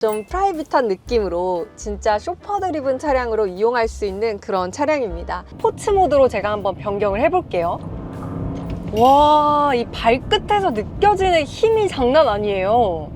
좀 프라이빗한 느낌으로 진짜 쇼퍼 드리븐 차량으로 이용할 수 있는 그런 차량입니다. 스포츠 모드로 제가 한번 변경을 해볼게요. 와, 이 발끝에서 느껴지는 힘이 장난 아니에요.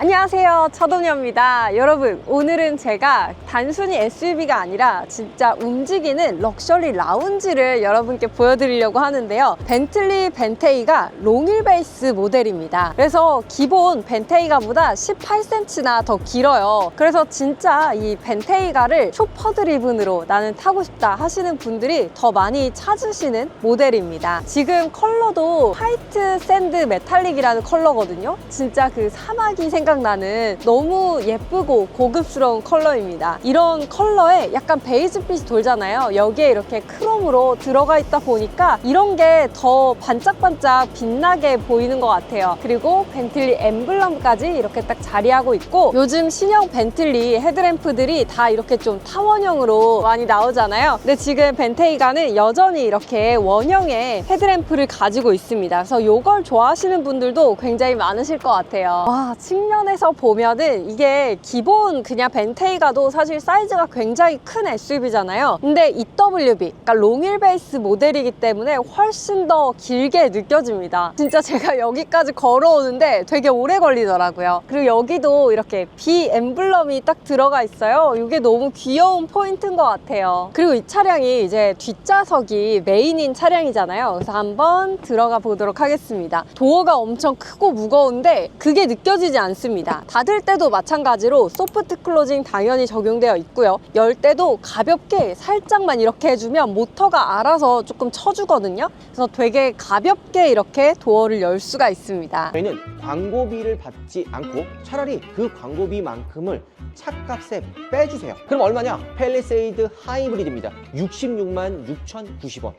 안녕하세요. 차도녀입니다. 여러분, 오늘은 제가 단순히 SUV가 아니라 진짜 움직이는 럭셔리 라운지를 여러분께 보여드리려고 하는데요. 벤틀리 벤테이가 롱일 베이스 모델입니다. 그래서 기본 벤테이가 보다 18cm나 더 길어요. 그래서 진짜 이 벤테이가를 쇼퍼 드리븐으로 나는 타고 싶다 하시는 분들이 더 많이 찾으시는 모델입니다. 지금 컬러도 화이트 샌드 메탈릭이라는 컬러거든요. 진짜 그 사막이 생각 나는 너무 예쁘고 고급스러운 컬러입니다. 이런 컬러에 약간 베이지빛이 돌잖아요. 여기에 이렇게 크롬으로 들어가 있다 보니까 이런 게 더 반짝반짝 빛나게 보이는 것 같아요. 그리고 벤틀리 엠블럼까지 이렇게 딱 자리하고 있고 요즘 신형 벤틀리 헤드램프들이 다 이렇게 좀 타원형으로 많이 나오잖아요. 근데 지금 벤테이가는 여전히 이렇게 원형의 헤드램프를 가지고 있습니다. 그래서 이걸 좋아하시는 분들도 굉장히 많으실 것 같아요. 와, 측면 에서 보면은 이게 기본 그냥 벤테이가도 사실 사이즈가 굉장히 큰 SUV잖아요. 근데 EWB, 그러니까 롱일 베이스 모델이기 때문에 훨씬 더 길게 느껴집니다. 진짜 제가 여기까지 걸어오는데 되게 오래 걸리더라고요. 그리고 여기도 이렇게 B 엠블럼이 딱 들어가 있어요. 이게 너무 귀여운 포인트인 것 같아요. 그리고 이 차량이 이제 뒷좌석이 메인인 차량이잖아요. 그래서 한번 들어가 보도록 하겠습니다. 도어가 엄청 크고 무거운데 그게 느껴지지 않습니다. 닫을 때도 마찬가지로 소프트 클로징 당연히 적용되어 있고요. 열 때도 가볍게 살짝만 이렇게 해주면 모터가 알아서 조금 쳐주거든요. 그래서 되게 가볍게 이렇게 도어를 열 수가 있습니다. 저희는 광고비를 받지 않고 차라리 그 광고비만큼을 차값에 빼주세요. 그럼 얼마냐? 펠리세이드 하이브리드입니다. 66만 6,090원.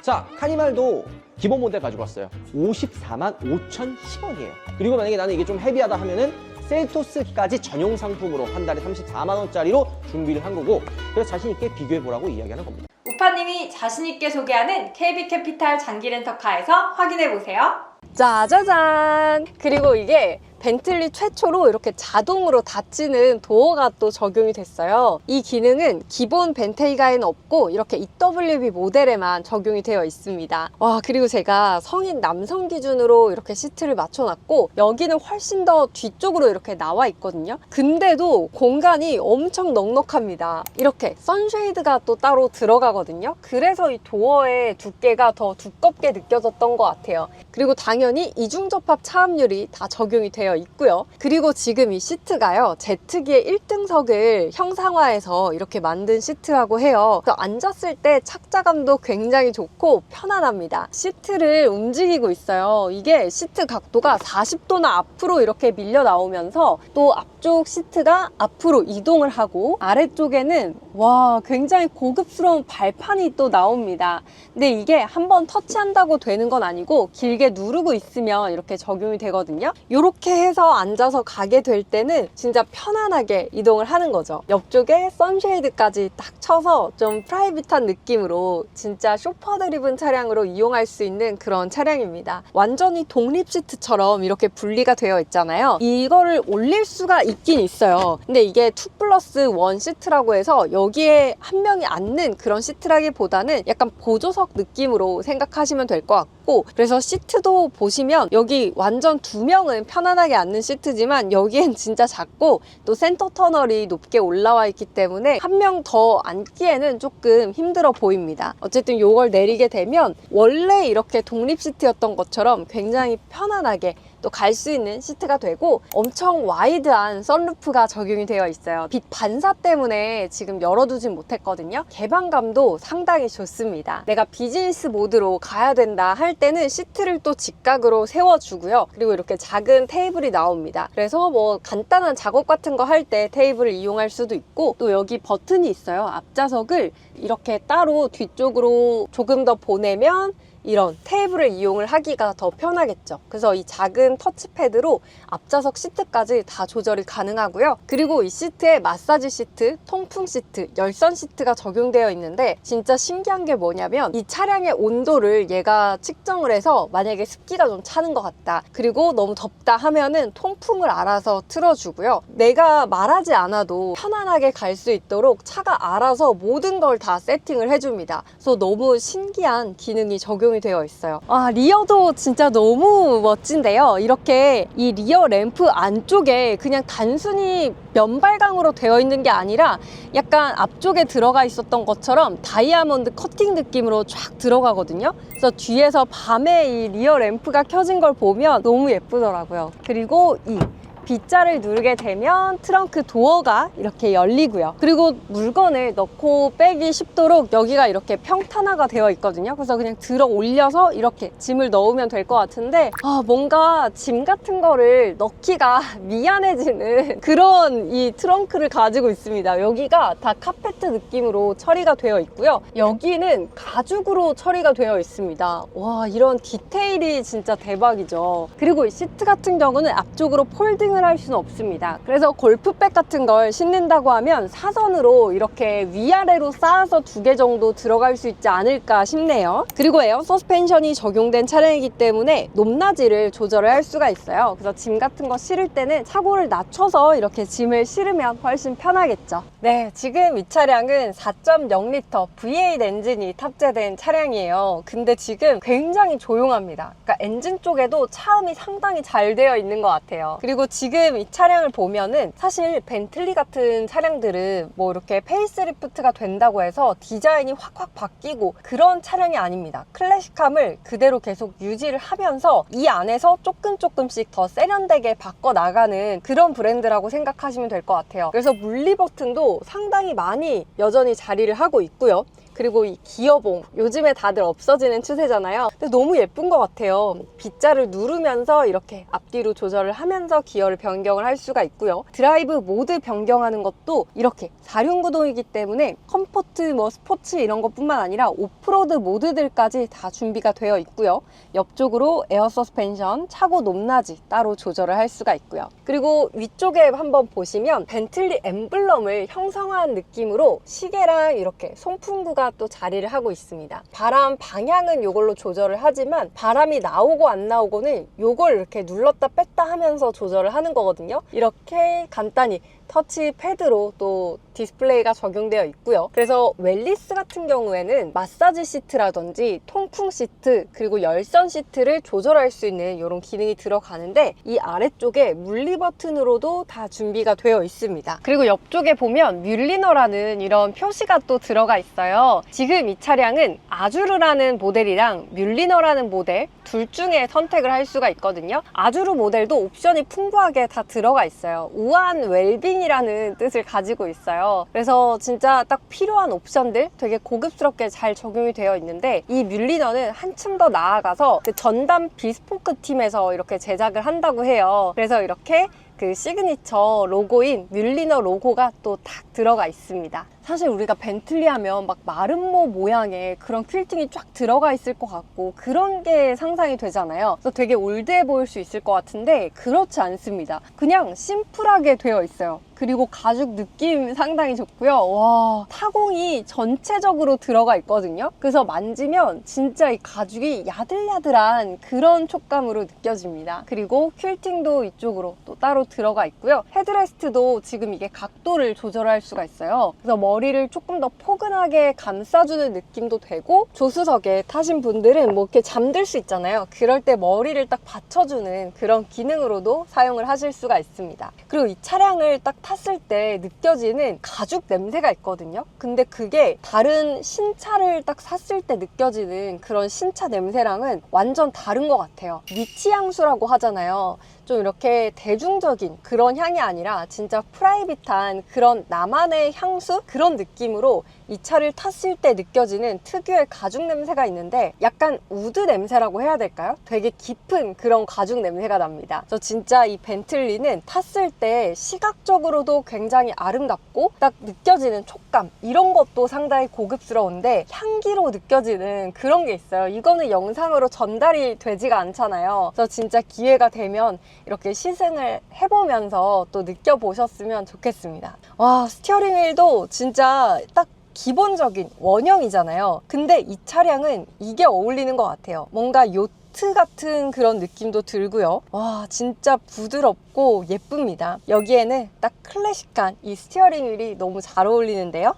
자, 카니발도 기본 모델 가지고 왔어요. 54만 5,010원이에요. 그리고 만약에 나는 이게 좀 헤비하다 하면은 셀토스까지 전용 상품으로 한 달에 34만 원짜리로 준비를 한 거고 그래서 자신 있게 비교해 보라고 이야기하는 겁니다. 우파님이 자신 있게 소개하는 KB캐피탈 장기 렌터카에서 확인해 보세요. 짜자잔! 그리고 이게 벤틀리 최초로 이렇게 자동으로 닫히는 도어가 또 적용이 됐어요. 이 기능은 기본 벤테이가에는 없고 이렇게 EWB 모델에만 적용이 되어 있습니다. 와, 그리고 제가 성인 남성 기준으로 이렇게 시트를 맞춰놨고 여기는 훨씬 더 뒤쪽으로 이렇게 나와 있거든요. 근데도 공간이 엄청 넉넉합니다. 이렇게 선쉐이드가 또 따로 들어가거든요. 그래서 이 도어의 두께가 더 두껍게 느껴졌던 것 같아요. 그리고 당연히 이중접합 차압률이 다 적용이 되어 있고요. 그리고 지금 이 시트가요. 제트기의 1등석을 형상화해서 이렇게 만든 시트라고 해요. 앉았을 때 착자감도 굉장히 좋고 편안합니다. 시트를 움직이고 있어요. 이게 시트 각도가 40도나 앞으로 이렇게 밀려 나오면서 또 앞쪽 시트가 앞으로 이동을 하고 아래쪽에는 와 굉장히 고급스러운 발판이 또 나옵니다. 근데 이게 한번 터치한다고 되는 건 아니고 길게 누르고 있으면 이렇게 적용이 되거든요. 이렇게 해서 앉아서 가게 될 때는 진짜 편안하게 이동을 하는 거죠. 옆쪽에 선쉐이드까지 딱 쳐서 좀 프라이빗한 느낌으로 진짜 쇼퍼 드리븐 차량으로 이용할 수 있는 그런 차량입니다. 완전히 독립 시트처럼 이렇게 분리가 되어 있잖아요. 이거를 올릴 수가 있긴 있어요. 근데 이게 2 플러스 1 시트라고 해서 여기에 한 명이 앉는 그런 시트라기보다는 약간 보조석 느낌으로 생각하시면 될 것 같고 그래서 시트도 보시면 여기 완전 두 명은 편안하게 앉는 시트지만 여기엔 진짜 작고 또 센터 터널이 높게 올라와 있기 때문에 한 명 더 앉기에는 조금 힘들어 보입니다. 어쨌든 이걸 내리게 되면 원래 이렇게 독립 시트였던 것처럼 굉장히 편안하게 또 갈 수 있는 시트가 되고 엄청 와이드한 썬루프가 적용이 되어 있어요. 빛 반사 때문에 지금 열어두진 못했거든요. 개방감도 상당히 좋습니다. 내가 비즈니스 모드로 가야 된다 할 때는 시트를 또 직각으로 세워주고요. 그리고 이렇게 작은 테이블이 나옵니다. 그래서 뭐 간단한 작업 같은 거 할 때 테이블을 이용할 수도 있고 또 여기 버튼이 있어요. 앞좌석을 이렇게 따로 뒤쪽으로 조금 더 보내면 이런 테이블을 이용을 하기가 더 편하겠죠. 그래서 이 작은 터치패드로 앞좌석 시트까지 다 조절이 가능하고요. 그리고 이 시트에 마사지 시트, 통풍 시트, 열선 시트가 적용되어 있는데 진짜 신기한 게 뭐냐면 이 차량의 온도를 얘가 측정을 해서 만약에 습기가 좀 차는 것 같다. 그리고 너무 덥다 하면은 통풍을 알아서 틀어주고요. 내가 말하지 않아도 편안하게 갈 수 있도록 차가 알아서 모든 걸 다 세팅을 해줍니다. 그래서 너무 신기한 기능이 적용 이 되어 있어요. 아, 리어도 진짜 너무 멋진데요. 이렇게 이 리어 램프 안쪽에 그냥 단순히 면발광으로 되어 있는 게 아니라 약간 앞쪽에 들어가 있었던 것처럼 다이아몬드 커팅 느낌으로 쫙 들어가거든요. 그래서 뒤에서 밤에 이 리어 램프가 켜진 걸 보면 너무 예쁘더라고요. 그리고 이 B자를 누르게 되면 트렁크 도어가 이렇게 열리고요. 그리고 물건을 넣고 빼기 쉽도록 여기가 이렇게 평탄화가 되어 있거든요. 그래서 그냥 들어 올려서 이렇게 짐을 넣으면 될 것 같은데 아, 뭔가 짐 같은 거를 넣기가 미안해지는 그런 이 트렁크를 가지고 있습니다. 여기가 다 카페트 느낌으로 처리가 되어 있고요. 여기는 가죽으로 처리가 되어 있습니다. 와, 이런 디테일이 진짜 대박이죠. 그리고 이 시트 같은 경우는 앞쪽으로 폴딩 을 할 수는 없습니다. 그래서 골프백 같은 걸 신는다고 하면 사선으로 이렇게 위아래로 쌓아서 두 개 정도 들어갈 수 있지 않을까 싶네요. 그리고 에어 서스펜션이 적용된 차량이기 때문에 높낮이를 조절을 할 수가 있어요. 그래서 짐 같은 거 실을 때는 차고를 낮춰서 이렇게 짐을 실으면 훨씬 편하겠죠. 네, 지금 이 차량은 4.0L V8 엔진이 탑재된 차량이에요. 근데 지금 굉장히 조용합니다. 그러니까 엔진 쪽에도 차음이 상당히 잘 되어 있는 것 같아요. 그리고 지금 이 차량을 보면은 사실 벤틀리 같은 차량들은 뭐 이렇게 페이스리프트가 된다고 해서 디자인이 확확 바뀌고 그런 차량이 아닙니다. 클래식함을 그대로 계속 유지를 하면서 이 안에서 조금 조금씩 더 세련되게 바꿔 나가는 그런 브랜드라고 생각하시면 될 것 같아요. 그래서 물리 버튼도 상당히 많이 여전히 자리를 하고 있고요. 그리고 이 기어봉 요즘에 다들 없어지는 추세잖아요. 근데 너무 예쁜 것 같아요. B자를 누르면서 이렇게 앞뒤로 조절을 하면서 기어를 변경을 할 수가 있고요. 드라이브 모드 변경하는 것도 이렇게 4륜 구동이기 때문에 컴포트 뭐 스포츠 이런 것뿐만 아니라 오프로드 모드들까지 다 준비가 되어 있고요. 옆쪽으로 에어 서스펜션 차고 높낮이 따로 조절을 할 수가 있고요. 그리고 위쪽에 한번 보시면 벤틀리 엠블럼을 형성한 느낌으로 시계랑 이렇게 송풍구가 또 자리를 하고 있습니다. 바람 방향은 이걸로 조절을 하지만 바람이 나오고 안 나오고는 이걸 이렇게 눌렀다 뺐다 하면서 조절을 하는 거거든요. 이렇게 간단히 터치 패드로 또 디스플레이가 적용되어 있고요. 그래서 웰리스 같은 경우에는 마사지 시트라든지 통풍 시트 그리고 열선 시트를 조절할 수 있는 이런 기능이 들어가는데 이 아래쪽에 물리 버튼으로도 다 준비가 되어 있습니다. 그리고 옆쪽에 보면 뮬리너라는 이런 표시가 또 들어가 있어요. 지금 이 차량은 아주르라는 모델이랑 뮬리너라는 모델 둘 중에 선택을 할 수가 있거든요. 아주르 모델도 옵션이 풍부하게 다 들어가 있어요. 우아한 웰빙 이라는 뜻을 가지고 있어요. 그래서 진짜 딱 필요한 옵션들 되게 고급스럽게 잘 적용이 되어 있는데 이 뮬리너는 한층 더 나아가서 그 전담 비스포크 팀에서 이렇게 제작을 한다고 해요. 그래서 이렇게 그 시그니처 로고인 뮬리너 로고가 또 딱 들어가 있습니다. 사실 우리가 벤틀리 하면 막 마름모 모양의 그런 퀼팅이 쫙 들어가 있을 것 같고 그런 게 상상이 되잖아요. 그래서 되게 올드해 보일 수 있을 것 같은데 그렇지 않습니다. 그냥 심플하게 되어 있어요. 그리고 가죽 느낌 상당히 좋고요. 와, 타공이 전체적으로 들어가 있거든요. 그래서 만지면 진짜 이 가죽이 야들야들한 그런 촉감으로 느껴집니다. 그리고 퀼팅도 이쪽으로 또 따로 들어가 있고요. 헤드레스트도 지금 이게 각도를 조절할 수가 있어요. 그래서 머리 를 조금 더 포근하게 감싸주는 느낌도 되고 조수석에 타신 분들은 뭐 이렇게 잠들 수 있잖아요. 그럴 때 머리를 딱 받쳐주는 그런 기능으로도 사용을 하실 수가 있습니다. 그리고 이 차량을 딱 탔을 때 느껴지는 가죽 냄새가 있거든요. 근데 그게 다른 신차를 딱 샀을 때 느껴지는 그런 신차 냄새랑은 완전 다른 것 같아요. 미치 향수라고 하잖아요. 좀 이렇게 대중적인 그런 향이 아니라 진짜 프라이빗한 그런 나만의 향수? 그런 느낌으로 이 차를 탔을 때 느껴지는 특유의 가죽 냄새가 있는데 약간 우드 냄새라고 해야 될까요? 되게 깊은 그런 가죽 냄새가 납니다. 저 진짜 이 벤틀리는 탔을 때 시각적으로도 굉장히 아름답고 딱 느껴지는 촉감 이런 것도 상당히 고급스러운데 향기로 느껴지는 그런 게 있어요. 이거는 영상으로 전달이 되지가 않잖아요. 그래서 진짜 기회가 되면 이렇게 시승을 해보면서 또 느껴보셨으면 좋겠습니다. 와, 스티어링 휠도 진짜 딱 기본적인 원형이잖아요. 근데 이 차량은 이게 어울리는 것 같아요. 뭔가 요트 같은 그런 느낌도 들고요. 와, 진짜 부드럽고 예쁩니다. 여기에는 딱 클래식한 이 스티어링 휠이 너무 잘 어울리는데요.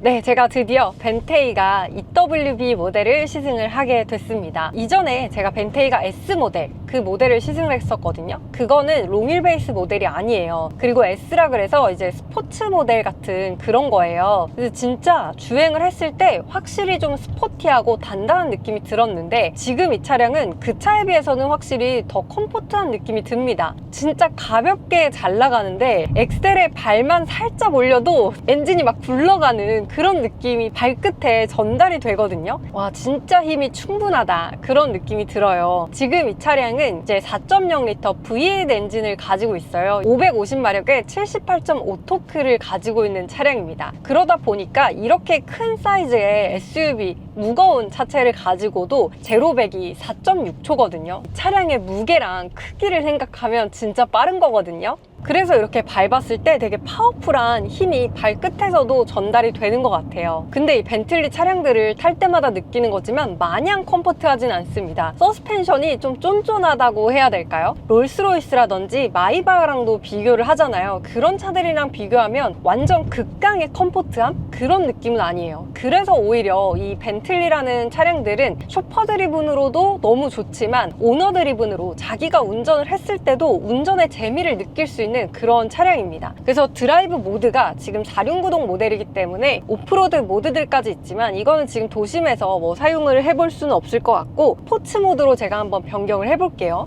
네, 제가 드디어 벤테이가 EWB 모델을 시승을 하게 됐습니다. 이전에 제가 벤테이가 S 모델, 그 모델을 시승을 했었거든요. 그거는 롱휠 베이스 모델이 아니에요. 그리고 S라 그래서 이제 스포츠 모델 같은 그런 거예요. 그래서 진짜 주행을 했을 때 확실히 좀 스포티하고 단단한 느낌이 들었는데 지금 이 차량은 그 차에 비해서는 확실히 더 컴포트한 느낌이 듭니다. 진짜 가볍게 잘 나가는데 엑셀에 발만 살짝 올려도 엔진이 막 굴러가는 그런 느낌이 발끝에 전달이 되거든요. 와, 진짜 힘이 충분하다. 그런 느낌이 들어요. 지금 이 차량은 이제 4.0L V8 엔진을 가지고 있어요. 550마력의 78.5 토크를 가지고 있는 차량입니다. 그러다 보니까 이렇게 큰 사이즈의 SUV, 무거운 차체를 가지고도 제로백이 4.6초거든요. 차량의 무게랑 크기를 생각하면 진짜 빠른 거거든요. 그래서 이렇게 밟았을 때 되게 파워풀한 힘이 발끝에서도 전달이 되는 것 같아요. 근데 이 벤틀리 차량들을 탈 때마다 느끼는 거지만 마냥 컴포트하진 않습니다. 서스펜션이 좀 쫀쫀하다고 해야 될까요? 롤스로이스라든지 마이바랑도 비교를 하잖아요. 그런 차들이랑 비교하면 완전 극강의 컴포트함? 그런 느낌은 아니에요. 그래서 오히려 이 벤틀리라는 차량들은 쇼퍼 드리븐으로도 너무 좋지만 오너 드리븐으로 자기가 운전을 했을 때도 운전의 재미를 느낄 수 있는 그런 차량입니다. 그래서 드라이브 모드가 지금 4륜구동 모델이기 때문에 오프로드 모드들까지 있지만 이거는 지금 도심에서 뭐 사용을 해볼 수는 없을 것 같고 스포츠 모드로 제가 한번 변경을 해볼게요.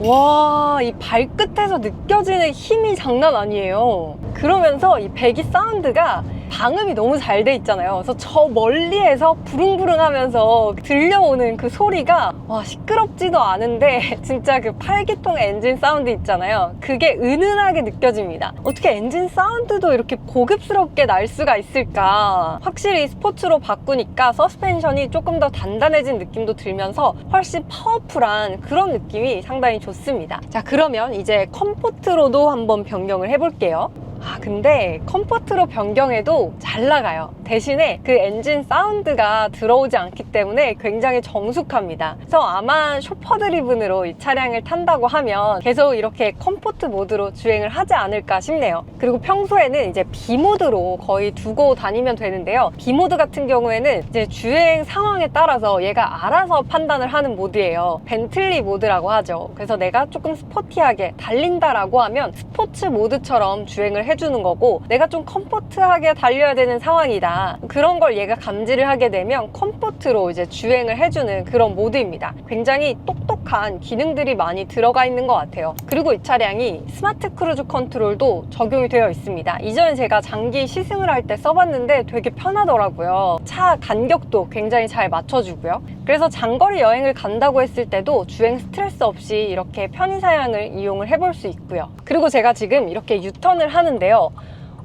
와, 이 발끝에서 느껴지는 힘이 장난 아니에요. 그러면서 이 배기 사운드가 방음이 너무 잘 돼 있잖아요. 그래서 저 멀리에서 부릉부릉 하면서 들려오는 그 소리가 와, 시끄럽지도 않은데 진짜 그 팔기통 엔진 사운드 있잖아요. 그게 은은하게 느껴집니다. 어떻게 엔진 사운드도 이렇게 고급스럽게 날 수가 있을까? 확실히 스포츠로 바꾸니까 서스펜션이 조금 더 단단해진 느낌도 들면서 훨씬 파워풀한 그런 느낌이 상당히 좋습니다. 자, 그러면 이제 컴포트로도 한번 변경을 해볼게요. 아, 근데 컴포트 로 변경해도 잘 나가요. 대신에 그 엔진 사운드가 들어오지 않기 때문에 굉장히 정숙합니다. 그래서 아마 쇼퍼 드리븐으로 이 차량을 탄다고 하면 계속 이렇게 컴포트 모드로 주행을 하지 않을까 싶네요. 그리고 평소에는 이제 B 모드로 거의 두고 다니면 되는데요. B 모드 같은 경우에는 이제 주행 상황에 따라서 얘가 알아서 판단을 하는 모드예요. 벤틀리 모드라고 하죠. 그래서 내가 조금 스포티하게 달린다라고 하면 스포츠 모드처럼 주행을 해주는 거고 내가 좀 컴 포트하게 달려야 되는 상황이다. 그런 걸 얘가 감지를 하게 되면 컴포트로 이제 주행을 해주는 그런 모드입니다. 굉장히 똑똑한 기능들이 많이 들어가 있는 것 같아요. 그리고 이 차량이 스마트 크루즈 컨트롤도 적용이 되어 있습니다. 이전에 제가 장기 시승을 할 때 써봤는데 되게 편하더라고요. 차 간격도 굉장히 잘 맞춰주고요. 그래서 장거리 여행을 간다고 했을 때도 주행 스트레스 없이 이렇게 편의 사양을 이용을 해볼 수 있고요. 그리고 제가 지금 이렇게 유턴을 하는데요.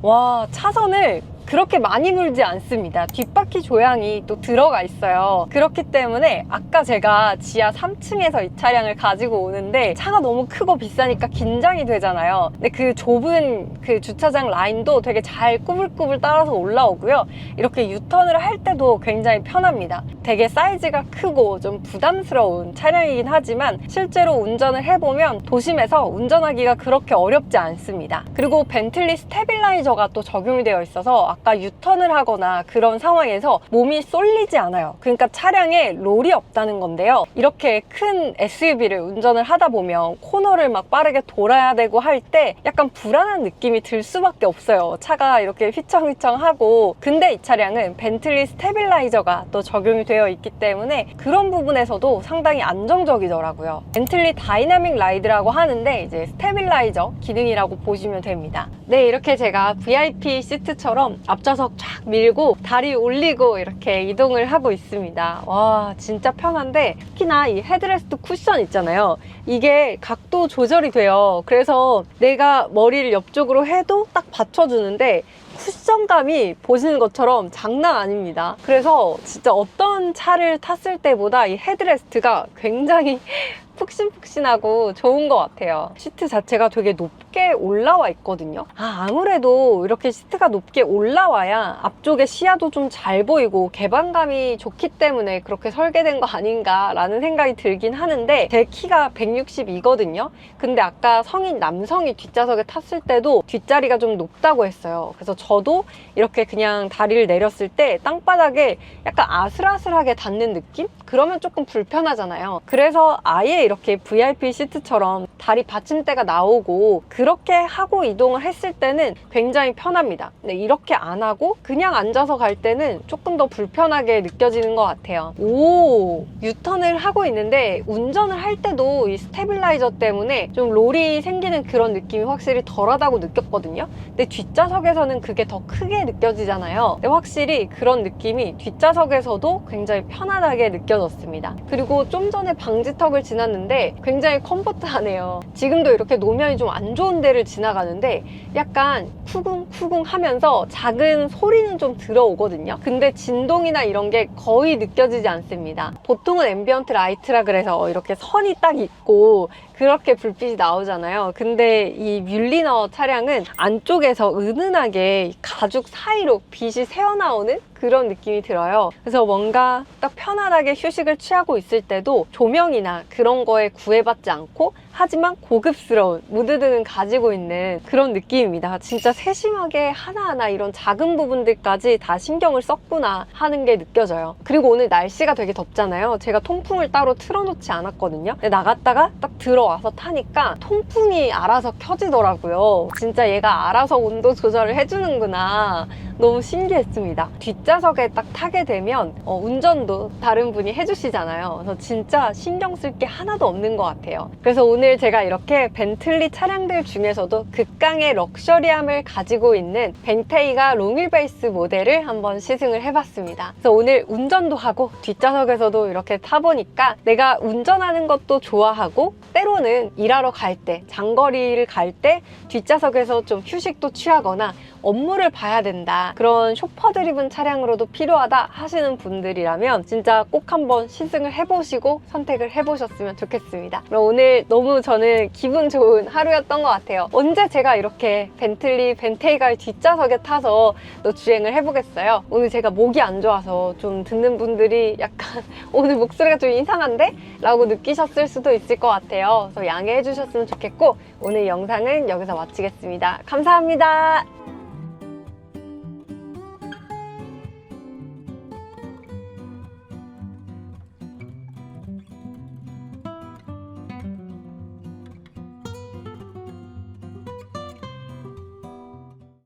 와, 차선을 그렇게 많이 물지 않습니다. 뒷바퀴 조향이 또 들어가 있어요. 그렇기 때문에 아까 제가 지하 3층에서 이 차량을 가지고 오는데 차가 너무 크고 비싸니까 긴장이 되잖아요. 근데 그 좁은 그 주차장 라인도 되게 잘 꾸불꾸불 따라서 올라오고요. 이렇게 유턴을 할 때도 굉장히 편합니다. 되게 사이즈가 크고 좀 부담스러운 차량이긴 하지만 실제로 운전을 해보면 도심에서 운전하기가 그렇게 어렵지 않습니다. 그리고 벤틀리 스테빌라이저가 또 적용이 되어 있어서 아까 유턴을 하거나 그런 상황에서 몸이 쏠리지 않아요. 그러니까 차량에 롤이 없다는 건데요. 이렇게 큰 SUV를 운전을 하다 보면 코너를 막 빠르게 돌아야 되고 할 때 약간 불안한 느낌이 들 수밖에 없어요. 차가 이렇게 휘청휘청하고 근데 이 차량은 벤틀리 스테빌라이저가 또 적용이 되어 있기 때문에 그런 부분에서도 상당히 안정적이더라고요. 벤틀리 다이나믹 라이드라고 하는데 이제 스테빌라이저 기능이라고 보시면 됩니다. 네, 이렇게 제가 VIP 시트처럼 앞좌석 쫙 밀고 다리 올리고 이렇게 이동을 하고 있습니다. 와 진짜 편한데 특히나 이 헤드레스트 쿠션 있잖아요. 이게 각도 조절이 돼요. 그래서 내가 머리를 옆쪽으로 해도 딱 받쳐주는데 쿠션감이 보시는 것처럼 장난 아닙니다. 그래서 진짜 어떤 차를 탔을 때보다 이 헤드레스트가 굉장히 푹신푹신하고 좋은 것 같아요. 시트 자체가 되게 높게 올라와 있거든요. 아, 아무래도 이렇게 시트가 높게 올라와야 앞쪽에 시야도 좀 잘 보이고 개방감이 좋기 때문에 그렇게 설계된 거 아닌가 라는 생각이 들긴 하는데 제 키가 162거든요. 근데 아까 성인 남성이 뒷좌석에 탔을 때도 뒷자리가 좀 높다고 했어요. 그래서 저도 이렇게 그냥 다리를 내렸을 때 땅바닥에 약간 아슬아슬하게 닿는 느낌? 그러면 조금 불편하잖아요. 그래서 아예 이렇게 VIP 시트처럼 다리 받침대가 나오고 그렇게 하고 이동을 했을 때는 굉장히 편합니다. 근데 이렇게 안 하고 그냥 앉아서 갈 때는 조금 더 불편하게 느껴지는 것 같아요. 오, 유턴을 하고 있는데 운전을 할 때도 이 스테빌라이저 때문에 좀 롤이 생기는 그런 느낌이 확실히 덜하다고 느꼈거든요. 근데 뒷좌석에서는 그게 더 크게 느껴지잖아요. 근데 확실히 그런 느낌이 뒷좌석에서도 굉장히 편안하게 느껴졌습니다. 그리고 좀 전에 방지턱을 지 났는데 굉장히 컴포트하네요. 지금도 이렇게 노면이 좀 안 좋은 데를 지나가는데 약간 쿠궁쿠궁 하면서 작은 소리는 좀 들어오거든요. 근데 진동이나 이런 게 거의 느껴지지 않습니다. 보통은 앰비언트 라이트라 그래서 이렇게 선이 딱 있고 그렇게 불빛이 나오잖아요. 근데 이 뮬리너 차량은 안쪽에서 은은하게 이 가죽 사이로 빛이 새어나오는 그런 느낌이 들어요. 그래서 뭔가 딱 편안하게 휴식을 취하고 있을 때도 조명이나 그런 거에 구애받지 않고 하지만 고급스러운 무드등은 가지고 있는 그런 느낌입니다. 진짜 세심하게 하나하나 이런 작은 부분들까지 다 신경을 썼구나 하는 게 느껴져요. 그리고 오늘 날씨가 되게 덥잖아요. 제가 통풍을 따로 틀어놓지 않았거든요. 나갔다가 딱 들어 와서 타니까 통풍이 알아서 켜지더라고요. 진짜 얘가 알아서 온도 조절을 해주는구나. 너무 신기했습니다. 뒷좌석에 딱 타게 되면 어, 운전도 다른 분이 해주시잖아요. 그래서 진짜 신경 쓸 게 하나도 없는 것 같아요. 그래서 오늘 제가 이렇게 벤틀리 차량들 중에서도 극강의 럭셔리함을 가지고 있는 벤테이가 롱휠베이스 모델을 한번 시승을 해봤습니다. 그래서 오늘 운전도 하고 뒷좌석에서도 이렇게 타보니까 내가 운전하는 것도 좋아하고 때로 는 일하러 갈 때, 장거리를 갈 때 뒷좌석에서 좀 휴식도 취하거나 업무를 봐야 된다. 그런 쇼퍼 드리븐 차량으로도 필요하다 하시는 분들이라면 진짜 꼭 한번 시승을 해보시고 선택을 해보셨으면 좋겠습니다. 그럼 오늘 너무 저는 기분 좋은 하루였던 것 같아요. 언제 제가 이렇게 벤틀리 벤테이가의 뒷좌석에 타서 또 주행을 해보겠어요. 오늘 제가 목이 안 좋아서 좀 듣는 분들이 약간 오늘 목소리가 좀 이상한데? 라고 느끼셨을 수도 있을 것 같아요. 양해해 주셨으면 좋겠고 오늘 영상은 여기서 마치겠습니다. 감사합니다.